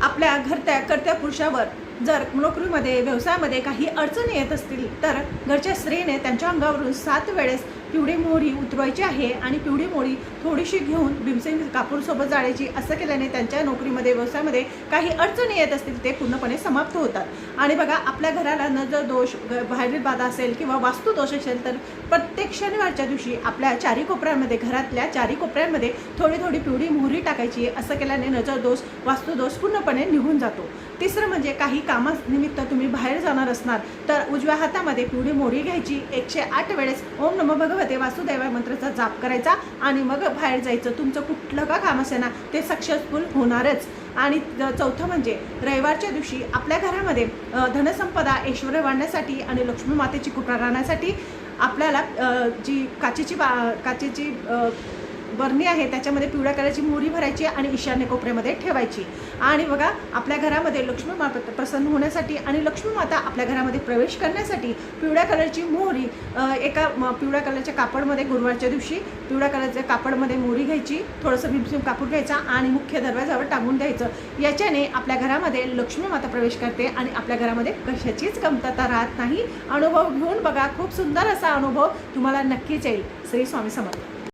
आपल्या घरत्या कर्त्या पुरुषावर जर नोकरीमध्ये व्यवसायामध्ये काही अडचणी येत असतील तर घरच्या स्त्रीने त्यांच्या अंगावरून सात वेळेस पिवळी मोहरी उतरवायची आहे आणि पिवळी मोहरी थोडीशी घेऊन भीमसेन कापूरसोबत जाळायची असं केल्याने त्यांच्या नोकरीमध्ये व्यवसायामध्ये काही अडचणी येत असतील ते पूर्णपणे समाप्त होतात. आणि बघा आपल्या घराला नजर दोष ग- बाहेरील बाधा असेल किंवा वास्तुदोष असेल तर प्रत्येक शनिवारच्या दिवशी आपल्या चारी कोपऱ्यांमध्ये घरातल्या चारी कोपऱ्यांमध्ये थोडी थोडी पिवळी मोहरी टाकायची असं केल्याने नजर दोष वास्तुदोष पूर्णपणे निघून जातो. तिसरं म्हणजे काही कामानिमित्त तुम्ही बाहेर जाणार असणार तर उजव्या हातामध्ये पिवळी मोरी घ्यायची. एकशे आठ वेळेस ओम नमो भगवते वासुदेवाय मंत्राचा जाप करायचा आणि मग बाहेर जायचं. तुमचं कुठलं का काम असे ना ते सक्सेसफुल होणारच. आणि चौथं म्हणजे रविवारच्या दिवशी आपल्या घरामध्ये धनसंपदा ऐश्वर वाढण्यासाठी आणि लक्ष्मी मातेची कृपा राहण्यासाठी आपल्याला जी काचेची बा काचेची बरणी आहे त्याच्यामध्ये पिवळ्या कलरची मोहरी भरायची आणि ईशान्य कोपऱ्यामध्ये ठेवायची. आणि बघा आपल्या घरामध्ये लक्ष्मी माता प्रसन्न होण्यासाठी आणि लक्ष्मी माता आपल्या घरामध्ये प्रवेश करण्यासाठी पिवळ्या कलरची मोहरी एका पिवळ्या कलरच्या कापडमध्ये गुरुवारच्या दिवशी पिवळ्या कलरच्या कापडमध्ये मोहरी घ्यायची थोडंसं भिमसिम कापूर घ्यायचा आणि मुख्य दरवाजावर टांगून द्यायचं. याच्याने आपल्या घरामध्ये लक्ष्मी माता प्रवेश करते आणि आपल्या घरामध्ये कशाचीच कमतरता राहत नाही. अनुभव घेऊन बघा खूप सुंदर असा अनुभव तुम्हाला नक्कीच येईल. श्री स्वामी समर्थ.